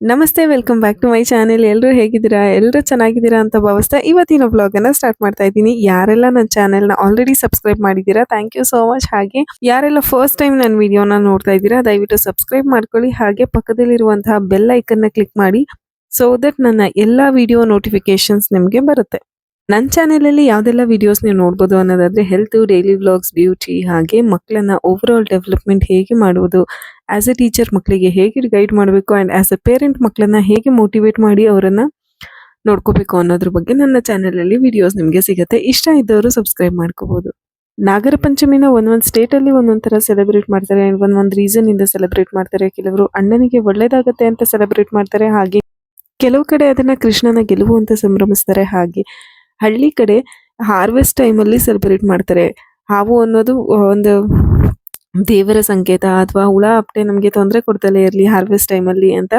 ನಮಸ್ತೆ welcome back to my channel ಎಲ್ಲರೂ ಹೇಗಿದ್ದೀರಾ? ಎಲ್ಲರೂ ಚೆನ್ನಾಗಿದ್ದೀರಾ ಅಂತ ಭಾವಿಸ್ತಾ ಇವತ್ತಿನ ವ್ಲಾಗನ್ನು ಸ್ಟಾರ್ಟ್ ಮಾಡ್ತಾ ಇದ್ದೀನಿ. ಯಾರೆಲ್ಲ ನನ್ನ ಚಾನೆಲ್ನ ಆಲ್ರೆಡಿ ಸಬ್ಸ್ಕ್ರೈಬ್ ಮಾಡಿದ್ದೀರಾ ಥ್ಯಾಂಕ್ ಯು ಸೋ ಮಚ್ ಹಾಗೆ, ಯಾರೆಲ್ಲ ಫಸ್ಟ್ ಟೈಮ್ ನನ್ನ ವಿಡಿಯೋನ ನೋಡ್ತಾ ಇದ್ದೀರಾ, ದಯವಿಟ್ಟು ಸಬ್ಸ್ಕ್ರೈಬ್ ಮಾಡ್ಕೊಳ್ಳಿ. ಹಾಗೆ, ಪಕ್ಕದಲ್ಲಿರುವಂತಹ ಬೆಲ್ ಐಕನ್ನ ಕ್ಲಿಕ್ ಮಾಡಿ ಸೊ ದಟ್ ನನ್ನ ಎಲ್ಲ ವಿಡಿಯೋ ನೋಟಿಫಿಕೇಶನ್ಸ್ ನಿಮಗೆ ಬರುತ್ತೆ. ನನ್ನ ಚಾನೆಲಲ್ಲಿ ಯಾವುದೆಲ್ಲ ವಿಡಿಯೋಸ್ ನೀವು ನೋಡ್ಬೋದು ಅನ್ನೋದಾದ್ರೆ ಹೆಲ್ತ್ ಡೈಲಿ ವ್ಲಾಗ್ಸ್ ಬ್ಯೂಟಿ ಹಾಗೆ ಮಕ್ಕಳನ್ನ ಓವರ್ ಆಲ್ ಡೆವಲಪ್ಮೆಂಟ್ ಹೇಗೆ ಮಾಡುವುದು ಆಸ್ ಎ ಟೀಚರ್ ಮಕ್ಕಳಿಗೆ ಹೇಗೆ ಗೈಡ್ ಮಾಡಬೇಕು ಆ್ಯಂಡ್ ಆ್ಯಸ್ ಎ ಪೇರೆಂಟ್ ಮಕ್ಕಳನ್ನ ಹೇಗೆ ಮೋಟಿವೇಟ್ ಮಾಡಿ ಅವರನ್ನು ನೋಡ್ಕೋಬೇಕು ಅನ್ನೋದ್ರ ಬಗ್ಗೆ ನನ್ನ ಚಾನಲಲ್ಲಿ ವಿಡಿಯೋಸ್ ನಿಮಗೆ ಸಿಗುತ್ತೆ. ಇಷ್ಟ ಇದ್ದವರು ಸಬ್ಸ್ಕ್ರೈಬ್ ಮಾಡ್ಕೋಬಹುದು ನಾಗರ ಪಂಚಮಿನ ಒಂದೊಂದು ಸ್ಟೇಟಲ್ಲಿ ಒಂದೊಂದು ಥರ ಸೆಲೆಬ್ರೇಟ್ ಮಾಡ್ತಾರೆ ಒಂದೊಂದು ರೀಸನ್ ಇಂದ ಸೆಲೆಬ್ರೇಟ್ ಮಾಡ್ತಾರೆ. ಕೆಲವರು ಅಣ್ಣನಿಗೆ ಒಳ್ಳೇದಾಗತ್ತೆ ಅಂತ ಸೆಲೆಬ್ರೇಟ್ ಮಾಡ್ತಾರೆ. ಹಾಗೆ ಕೆಲವು ಕಡೆ ಅದನ್ನು ಕೃಷ್ಣನ ಗೆಲುವು ಅಂತ ಸಂಭ್ರಮಿಸ್ತಾರೆ. ಹಾಗೆ ಹಳ್ಳಿ ಕಡೆ ಹಾರ್ವೆಸ್ಟ್ ಟೈಮಲ್ಲಿ ಸೆಲೆಬ್ರೇಟ್ ಮಾಡ್ತಾರೆ. ಹಾವು ಅನ್ನೋದು ಒಂದು ದೇವರ ಸಂಕೇತ ಅಥವಾ ಹುಳ ಅಪ್ಟೆ ನಮಗೆ ತೊಂದರೆ ಕೊಡ್ತಲೇ ಇರಲಿ ಹಾರ್ವೆಸ್ಟ್ ಟೈಮಲ್ಲಿ ಅಂತ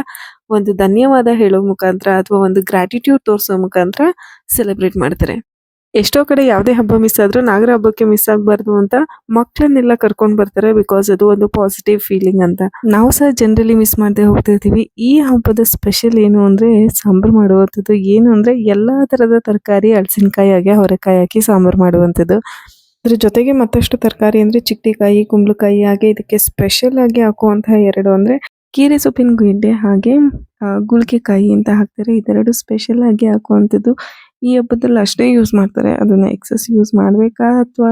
ಒಂದು ಧನ್ಯವಾದ ಹೇಳೋ ಮುಖಾಂತರ ಅಥವಾ ಒಂದು ಗ್ರಾಟಿಟ್ಯೂಡ್ ತೋರಿಸೋ ಮುಖಾಂತರ ಸೆಲೆಬ್ರೇಟ್ ಮಾಡ್ತಾರೆ. ಎಷ್ಟೋ ಕಡೆ ಯಾವುದೇ ಹಬ್ಬ ಮಿಸ್ ಆದ್ರೂ ನಾಗರ ಹಬ್ಬಕ್ಕೆ ಮಿಸ್ ಆಗಬಾರ್ದು ಅಂತ ಮಕ್ಕಳನ್ನೆಲ್ಲ ಕರ್ಕೊಂಡು ಬರ್ತಾರೆ ಬಿಕಾಸ್ ಅದು ಒಂದು ಪಾಸಿಟಿವ್ ಫೀಲಿಂಗ್ ಅಂತ. ನಾವು ಸಹ ಜನರಲಿ ಮಿಸ್ ಮಾಡದೆ ಹೋಗ್ತಿರ್ತೀವಿ ಈ ಹಬ್ಬದ ಸ್ಪೆಷಲ್ ಏನು ಅಂದ್ರೆ ಸಾಂಬಾರು ಮಾಡುವಂಥದ್ದು. ಏನು ಅಂದ್ರೆ ಎಲ್ಲ ಥರದ ತರಕಾರಿ ಹಳಸಿನಕಾಯಿ ಹಾಗೆ, ಅವರೆಕಾಯಿ ಹಾಕಿ ಸಾಂಬಾರು ಮಾಡುವಂಥದ್ದು. ಅದ್ರ ಜೊತೆಗೆ ಮತ್ತಷ್ಟು ತರಕಾರಿ ಅಂದ್ರೆ ಚಿಕ್ಕಿಕಾಯಿ, ಕುಂಬಳಕಾಯಿ ಹಾಗೆ ಇದಕ್ಕೆ ಸ್ಪೆಷಲ್ ಆಗಿ ಹಾಕುವಂತಹ ಎರಡು ಅಂದ್ರೆ ಕೀರೆ ಸೊಪ್ಪಿನ ಗೆಡ್ಡೆ ಹಾಗೆ ಗುಳಿಗೆ ಕಾಯಿ ಅಂತ ಹಾಕ್ತಾರೆ. ಇದೆರಡು ಸ್ಪೆಷಲ್ ಆಗಿ ಹಾಕುವಂಥದ್ದು. ಈ ಹಬ್ಬದಲ್ಲಿ ಅಷ್ಟೇ ಯೂಸ್ ಮಾಡ್ತಾರೆ. ಅದನ್ನ ಎಕ್ಸಸ್ ಯೂಸ್ ಮಾಡ್ಬೇಕಾ ಅಥವಾ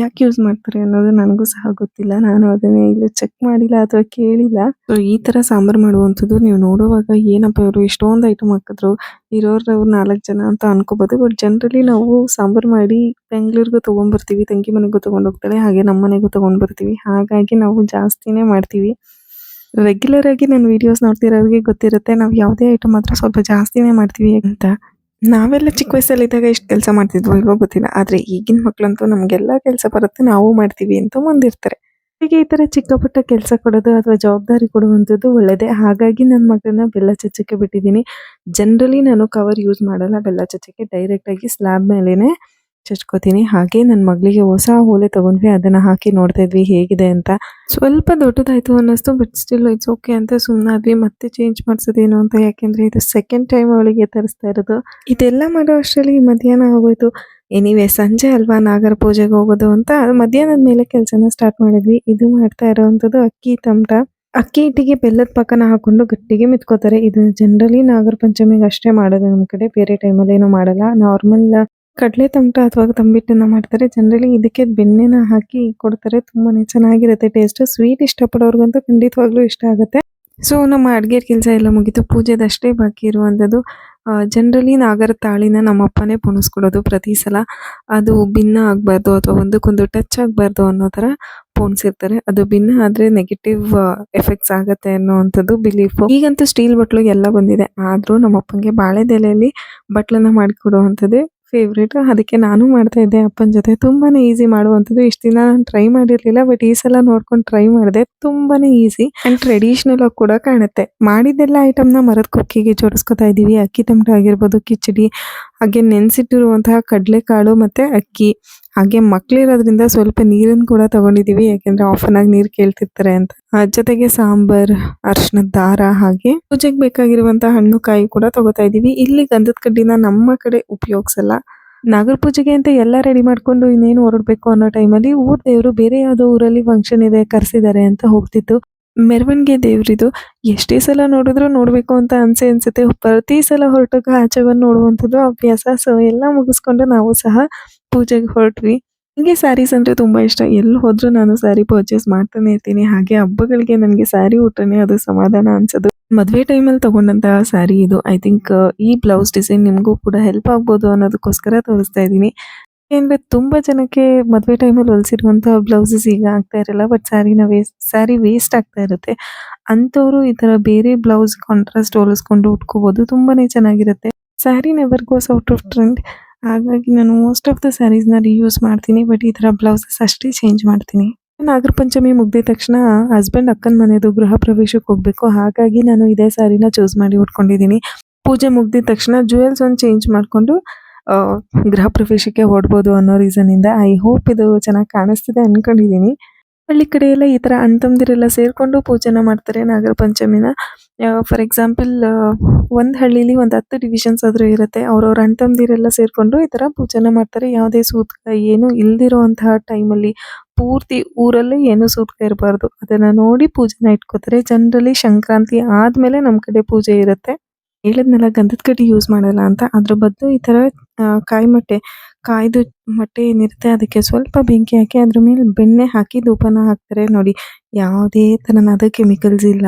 ಯಾಕೆ ಯೂಸ್ ಮಾಡ್ತಾರೆ ಅನ್ನೋದು ನನಗೂ ಸಹ ಗೊತ್ತಿಲ್ಲ. ನಾನು ಅದನ್ನ ಇಲ್ಲಿ ಚೆಕ್ ಮಾಡಿಲ್ಲ ಅಥವಾ ಕೇಳಿಲ್ಲ. ಸೊ ಈ ತರ ಸಾಂಬಾರ್ ಮಾಡುವಂಥದ್ದು ನೀವು ನೋಡುವಾಗ ಏನಪ್ಪ ಇವರು ಇಷ್ಟೊಂದು ಐಟಮ್ ಹಾಕಿದ್ರು ಇರೋರು ನಾಲ್ಕು ಜನ ಅಂತ ಅನ್ಕೋಬಹುದು ಬಟ್ ಜನರಲಿ ನಾವು ಸಾಂಬಾರ್ ಮಾಡಿ ಬೆಂಗಳೂರಿಗೂ ತಗೊಂಡ್ಬರ್ತೀವಿ ತಂಗಿ ಮನೆಗೂ ತಗೊಂಡ್ ಹೋಗ್ತಾಳೆ, ಹಾಗೆ ನಮ್ಮ ಮನೆಗೂ ತಗೊಂಡ್ ಬರ್ತೀವಿ. ಹಾಗಾಗಿ ನಾವು ಜಾಸ್ತಿನೇ ಮಾಡ್ತೀವಿ. ರೆಗ್ಯುಲರ್ ಆಗಿ ನನ್ನ ವಿಡಿಯೋಸ್ ನೋಡ್ತಿರೋರಿಗೆ ಗೊತ್ತಿರುತ್ತೆ, ನಾವು ಯಾವುದೇ ಐಟಮ್ ಮಾತ್ರ ಸ್ವಲ್ಪ ಜಾಸ್ತಿನೇ ಮಾಡ್ತೀವಿ ಅಂತ. ನಾವೆಲ್ಲ ಚಿಕ್ಕ ವಯಸ್ಸಲ್ಲಿದ್ದಾಗ ಎಷ್ಟು ಕೆಲಸ ಮಾಡ್ತಿದ್ವೋ ಇಲ್ವೋ ಗೊತ್ತಿಲ್ಲ. ಆದ್ರೆ ಈಗಿನ ಮಕ್ಕಳಂತೂ ನಮಗೆಲ್ಲ ಕೆಲಸ ಬರುತ್ತೆ, ನಾವು ಮಾಡ್ತೀವಿ ಅಂತ ಮುಂದಿರ್ತಾರೆ ಹೀಗೆ ಈ ತರ ಚಿಕ್ಕ ಪುಟ್ಟ ಕೆಲಸ ಕೊಡೋದು ಅಥವಾ ಜವಾಬ್ದಾರಿ ಕೊಡುವಂಥದ್ದು ಒಳ್ಳೇದೇ. ಹಾಗಾಗಿ ನನ್ನ ಮಗಳನ್ನ ಬೆಲ್ಲ ಚಚ್ಚಕ್ಕೆ ಬಿಟ್ಟಿದ್ದೀನಿ. ಜನರಲಿ ನಾನು ಕವರ್ ಯೂಸ್ ಮಾಡಲ್ಲ, ಬೆಲ್ಲ ಚಚ್ಚಕ್ಕೆ ಡೈರೆಕ್ಟಾಗಿ ಸ್ಲ್ಯಾಬ್ ಮೇಲೇನೆ ಚಚ್ಕೋತೀನಿ. ಹಾಗೆ ನನ್ನ ಮಗಳಿಗೆ ಹೊಸ ಓಲೆ ತಗೊಂಡ್ವಿ, ಅದನ್ನು ಹಾಕಿ ನೋಡ್ತಾ ಇದ್ವಿ, ಹೇಗಿದೆ ಅಂತ. ಸ್ವಲ್ಪ ದೊಡ್ಡದಾಯಿತು ಅನ್ನಿಸ್ತು ಬಟ್ ಸ್ಟಿಲ್ ಇಟ್ಸ್ ಓಕೆ ಅಂತ ಸುಮ್ಮನಾದ್ವಿ ಮತ್ತೆ ಚೇಂಜ್ ಮಾಡಿಸೋದೇನು ಅಂತ, ಯಾಕೆಂದರೆ ಇದು ಸೆಕೆಂಡ್ ಟೈಮ್ ಅವಳಿಗೆ ತರಿಸ್ತಾ ಇರೋದು. ಇದೆಲ್ಲ ಮಾಡೋ ಅಷ್ಟರಲ್ಲಿ ಮಧ್ಯಾಹ್ನ ಆಗೋಯ್ತು. ಎನಿವೆ ಸಂಜೆ ಅಲ್ವಾ ನಾಗರ ಪೂಜೆಗೆ ಹೋಗೋದು ಅಂತ, ಮಧ್ಯಾಹ್ನದ ಮೇಲೆ ಕೆಲಸನ ಸ್ಟಾರ್ಟ್ ಮಾಡಿದ್ವಿ. ಇದು ಮಾಡ್ತಾ ಇರೋವಂಥದ್ದು ಅಕ್ಕಿ ತಮಟ. ಅಕ್ಕಿ ಹಿಟ್ಟಿಗೆ ಬೆಲ್ಲದ ಪಕ್ಕನ ಹಾಕೊಂಡು ಗಟ್ಟಿಗೆ ಮಿತ್ಕೋತಾರೆ. ಇದು ಜನರಲಿ ನಾಗರ ಪಂಚಮಿಗೆ ಅಷ್ಟೇ ಮಾಡೋದು. ನಮ್ಮ ಕಡೆ ಬೇರೆ ಟೈಮಲ್ಲಿ ಏನೂ ಮಾಡಲ್ಲ. ನಾರ್ಮಲ್ ಕಡಲೆ ತಮಟ ಅಥವಾ ತಂಬಿಟ್ಟನ್ನ ಮಾಡ್ತಾರೆ. ಜನರಲಿ ಇದಕ್ಕೆ ಬೆಣ್ಣೆನ ಹಾಕಿ ಕೊಡ್ತಾರೆ. ತುಂಬಾನೇ ಚೆನ್ನಾಗಿರುತ್ತೆ ಟೇಸ್ಟ್ ಸ್ವೀಟ್ ಇಷ್ಟಪಡೋರ್ಗಂತೂ ಖಂಡಿತವಾಗ್ಲೂ ಇಷ್ಟ ಆಗುತ್ತೆ. ಸೊ ನಮ್ಮ ಅಡುಗೆ ಕೆಲಸ ಎಲ್ಲ ಮುಗೀತು. ಪೂಜೆದಷ್ಟೇ ಬಾಕಿ ಇರುವಂಥದ್ದು ಜನರಲಿ ನಾಗರ ತಾಳಿನ ನಮ್ಮ ಅಪ್ಪನೇ ಪೋಣಿಸ್ಕೊಡೋದು ಪ್ರತಿ ಸಲ. ಅದು ಭಿನ್ನ ಆಗಬಾರ್ದು ಅಥವಾ ಒಂದಕ್ಕೊಂದು ಟಚ್ ಆಗಬಾರ್ದು ಅನ್ನೋ ಥರ ಪೋಣಿಸಿರ್ತಾರೆ. ಅದು ಭಿನ್ನ ಆದ್ರೆ ನೆಗೆಟಿವ್ ಎಫೆಕ್ಟ್ಸ್ ಆಗುತ್ತೆ ಅನ್ನೋವಂಥದ್ದು ಬಿಲೀಫ್ ಈಗಂತೂ ಸ್ಟೀಲ್ ಬಟ್ಲು ಎಲ್ಲ ಬಂದಿದೆ. ಆದ್ರೂ ನಮ್ಮ ಅಪ್ಪಂಗೆ ಬಾಳೆದೆಲೆಯಲ್ಲಿ ಬಟ್ಲನ್ನ ಮಾಡಿಕೊಡುವಂಥದ್ದೇ ಫೇವ್ರೇಟ್ ಅದಕ್ಕೆ ನಾನು ಮಾಡ್ತಾ ಇದ್ದೆ ಅಪ್ಪನ ಜೊತೆ. ತುಂಬಾ ಈಸಿ ಮಾಡುವಂಥದ್ದು. ಇಷ್ಟು ದಿನ ನಾನು ಟ್ರೈ ಮಾಡಿರಲಿಲ್ಲ ಬಟ್ ಈ ಸಲ ನೋಡ್ಕೊಂಡು ಟ್ರೈ ಮಾಡಿದೆ. ತುಂಬಾ ಈಸಿ ಆ್ಯಂಡ್ ಟ್ರೆಡಿಷ್ನಲ್ ಆಗಿ ಕೂಡ ಕಾಣುತ್ತೆ. ಮಾಡಿದ್ದೆಲ್ಲ ಐಟಮ್ನ ಮರದ ಕುಕ್ಕಿಗೆ ಜೋಡಿಸ್ಕೊತಾ ಇದ್ದೀವಿ ಅಕ್ಕಿ ತಮಟ ಆಗಿರ್ಬೋದು ಕಿಚಡಿ, ಹಾಗೆ ನೆನೆಸಿಟ್ಟಿರುವಂತಹ ಕಡಲೆಕಾಳು ಮತ್ತು ಅಕ್ಕಿ. ಹಾಗೆ ಮಕ್ಳಿರೋದ್ರಿಂದ ಸ್ವಲ್ಪ ನೀರನ್ನು ಕೂಡ ತಗೊಂಡಿದೀವಿ ಯಾಕೆಂದ್ರೆ ಆಫನ್ ಆಗಿ ನೀರು ಕೇಳ್ತಿರ್ತಾರೆ ಅಂತ. ಜೊತೆಗೆ ಸಾಂಬಾರ್ ಅರ್ಶನದ ದಾರ ಹಾಗೆ ಪೂಜೆಗೆ ಬೇಕಾಗಿರುವಂತಹ ಹಣ್ಣು, ಕಾಯಿ ಕೂಡ ತಗೋತಾ ಇದೀವಿ ಇಲ್ಲಿ ಗಂಧದ ಕಡ್ಡಿನ ನಮ್ಮ ಕಡೆ ಉಪಯೋಗಿಸಲ್ಲ. ನಾಗರ ಪೂಜೆಗೆ ಅಂತ ಎಲ್ಲ ರೆಡಿ ಮಾಡ್ಕೊಂಡು ಇನ್ನೇನು ಹೊರಡ್ಬೇಕು ಅನ್ನೋ ಟೈಮಲ್ಲಿ ಊರ್ ದೇವರು ಬೇರೆ ಯಾವುದೋ ಊರಲ್ಲಿ ಫಂಕ್ಷನ್ ಇದೆ, ಕರ್ಸಿದ್ದಾರೆ ಅಂತ ಹೋಗ್ತಿತ್ತು. ಮೆರವಣಿಗೆ ದೇವ್ರಿದು, ಎಷ್ಟೇ ಸಲ ನೋಡಿದ್ರು ನೋಡಬೇಕು ಅಂತ ಅನ್ಸೆ ಅನ್ಸುತ್ತೆ. ಪ್ರತಿ ಸಲ ಹೊರಟಾಗ ಆಚೆ ಬಂದು ನೋಡುವಂಥದ್ದು ಅಭ್ಯಾಸ. ಸೊ ಎಲ್ಲ ಮುಗಿಸ್ಕೊಂಡು ನಾವು ಸಹ ಪೂಜೆಗೆ ಹೊರಟ್ವಿ. ನನಗೆ ಸ್ಯಾರೀಸ್ ಅಂದ್ರೆ ತುಂಬಾ ಇಷ್ಟ. ಎಲ್ಲಿ ಹೋದರೂ ನಾನು ಸ್ಯಾರಿ ಪರ್ಚೇಸ್ ಮಾಡ್ತಾನೆ ಇರ್ತೀನಿ. ಹಾಗೆ ಹಬ್ಬಗಳಿಗೆ ನನಗೆ ಸ್ಯಾರಿ ಉಟ್ರೇನೆ ಅದು ಸಮಾಧಾನ ಅನ್ಸೋದು. ಮದುವೆ ಟೈಮಲ್ಲಿ ತಗೊಂಡಂತಹ ಸ್ಯಾರಿ ಇದು. ಐ ಥಿಂಕ್ ಈ ಬ್ಲೌಸ್ ಡಿಸೈನ್ ನಿಮಗೂ ಕೂಡ ಹೆಲ್ಪ್ ಆಗ್ಬೋದು ಅನ್ನೋದಕ್ಕೋಸ್ಕರ ತೋರಿಸ್ತಾ ಇದ್ದೀನಿ. ಅಂದ್ರೆ ತುಂಬಾ ಜನಕ್ಕೆ ಮದುವೆ ಟೈಮಲ್ಲಿ ಹೊಲಿಸಿರುವಂತಹ ಬ್ಲೌಸಸ್ ಈಗ ಆಗ್ತಾ ಇರಲ್ಲ. ಬಟ್ ಸ್ಯಾರಿನ ವೇಸ್ಟ್ ಸ್ಯಾರಿ ವೇಸ್ಟ್ ಆಗ್ತಾ ಇರುತ್ತೆ. ಅಂಥವ್ರು ಈ ತರ ಬೇರೆ ಬ್ಲೌಸ್ ಕಾಂಟ್ರಾಸ್ಟ್ ಹೋಲಿಸ್ಕೊಂಡು ಉಟ್ಕೋಬಹುದು ತುಂಬಾನೇ ಚೆನ್ನಾಗಿರುತ್ತೆ. Sari never goes out of trend ಹಾಗಾಗಿ ನಾನು ಮೋಸ್ಟ್ ಆಫ್ ದ ಸ್ಯಾರೀಸ್ನ ರೀಯೂಸ್ ಮಾಡ್ತೀನಿ ಬಟ್ ಈ ತರ ಬ್ಲೌಸಸ್ ಅಷ್ಟೇ ಚೇಂಜ್ ಮಾಡ್ತೀನಿ. ನಾಗರ ಪಂಚಮಿ ಮುಗ್ದಿದ ತಕ್ಷಣ ಹಸ್ಬೆಂಡ್ ಅಕ್ಕನ ಮನೆದು ಗೃಹ ಪ್ರವೇಶಕ್ಕೆ ಹೋಗ್ಬೇಕು. ಹಾಗಾಗಿ ನಾನು ಇದೇ ಸ್ಯಾರಿನ ಚೂಸ್ ಮಾಡಿ ಉಟ್ಕೊಂಡಿದ್ದೀನಿ. ಪೂಜೆ ಮುಗ್ದಿದ ತಕ್ಷಣ ಜುವೆಲ್ಸ್ ಒಂದು ಚೇಂಜ್ ಮಾಡ್ಕೊಂಡು ಗೃಹ ಪ್ರವೇಶಕ್ಕೆ ಹೊಡ್ಬೋದು ಅನ್ನೋ ರೀಸನ್ ಇಂದ ಐ ಹೋಪ್ ಇದು ಚೆನ್ನಾಗಿ ಕಾಣಿಸ್ತಿದೆ ಅನ್ಕೊಂಡಿದೀನಿ ಹಳ್ಳಿ ಕಡೆ ಎಲ್ಲ ಈ ತರ ಅಣ್ಣ ತಮ್ಮದಿರೆಲ್ಲ ಸೇರ್ಕೊಂಡು ಪೂಜೆನ ಮಾಡ್ತಾರೆ ನಾಗರ ಪಂಚಮಿನ. ಫಾರ್ ಎಕ್ಸಾಂಪಲ್ ಒಂದ್ ಹಳ್ಳಿಲಿ ಒಂದ್ ಹತ್ತು ಡಿವಿಷನ್ಸ್ ಆದ್ರೂ ಇರುತ್ತೆ. ಅವ್ರವ್ರ ಅಣ್ಣ ತಮ್ಮದಿರೆಲ್ಲ ಸೇರ್ಕೊಂಡು ಈ ತರ ಪೂಜೆನ ಮಾಡ್ತಾರೆ. ಯಾವುದೇ ಸೂತ್ಕ ಏನು ಇಲ್ದಿರೋವಂತಹ ಟೈಮ್ ಅಲ್ಲಿ ಪೂರ್ತಿ ಊರಲ್ಲೇ ಏನು ಸೂತ್ಕ ಇರಬಾರ್ದು. ಅದನ್ನ ನೋಡಿ ಪೂಜೆನ ಇಟ್ಕೋತಾರೆ. ಜನರಲಿ ಸಂಕ್ರಾಂತಿ ಆದ್ಮೇಲೆ ನಮ್ ಕಡೆ ಪೂಜೆ ಇರುತ್ತೆ. ಹೇಳಿದ್ನಲ್ಲ ಗಂಧದ ಕಡ್ಡಿ ಯೂಸ್ ಮಾಡಲ್ಲ ಅಂತ. ಅದ್ರ ಬದಲು ಈ ತರ ಆ, ಕಾಯಿ ಮೊಟ್ಟೆ ಕಾಯ್ದು ಮಟ್ಟೆ ಏನಿರುತ್ತೆ ಅದಕ್ಕೆ ಸ್ವಲ್ಪ ಬೆಂಕಿ ಹಾಕಿ ಅದ್ರ ಮೇಲೆ ಬೆಣ್ಣೆ ಹಾಕಿ ಧೂಪನ ಹಾಕ್ತಾರೆ ನೋಡಿ. ಯಾವುದೇ ತರನಾದ ಕೆಮಿಕಲ್ಸ್ ಇಲ್ಲ.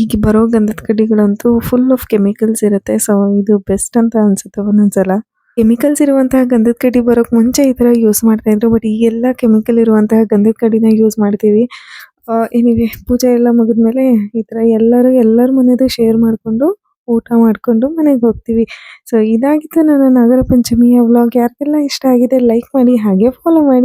ಈಗ ಬರೋ ಗಂಧದ ಕಡ್ಡಿಗಳಂತೂ ಫುಲ್ ಆಫ್ ಕೆಮಿಕಲ್ಸ್ ಇರುತ್ತೆ. ಸೊ ಇದು ಬೆಸ್ಟ್ ಅಂತ ಅನ್ಸುತ್ತೆ ಒಂದೊಂದ್ಸಲ. ಕೆಮಿಕಲ್ಸ್ ಇರುವಂತಹ ಗಂಧದ ಕಡ್ಡಿ ಬರೋಕ್ ಮುಂಚೆ ಈ ತರ ಯೂಸ್ ಮಾಡ್ತಾ ಇದ್ರು ಬಟ್ ಈಗೆಲ್ಲ ಕೆಮಿಕಲ್ ಇರುವಂತಹ ಗಂಧದ ಕಡ್ಡಿನ ಯೂಸ್ ಮಾಡ್ತೀವಿ. ಏನಿದೆ ಪೂಜೆ ಎಲ್ಲ ಮುಗಿದ್ಮೇಲೆ ಈ ತರ ಎಲ್ಲರೂ ಎಲ್ಲರ ಮನೆಯದು ಶೇರ್ ಮಾಡ್ಕೊಂಡು ಊಟ ಮಾಡ್ಕೊಂಡು ಮನೆಗೆ ಹೋಗ್ತೀವಿ. ಸೊ ಇದಾಗಿತ್ತು ನನ್ನ ನಾಗರ ಪಂಚಮಿಯ ವ್ಲಾಗ್ ಯಾರಿಗೆಲ್ಲ ಇಷ್ಟ ಆಗಿದೆ ಲೈಕ್ ಮಾಡಿ, ಹಾಗೆ ಫಾಲೋ ಮಾಡಿ.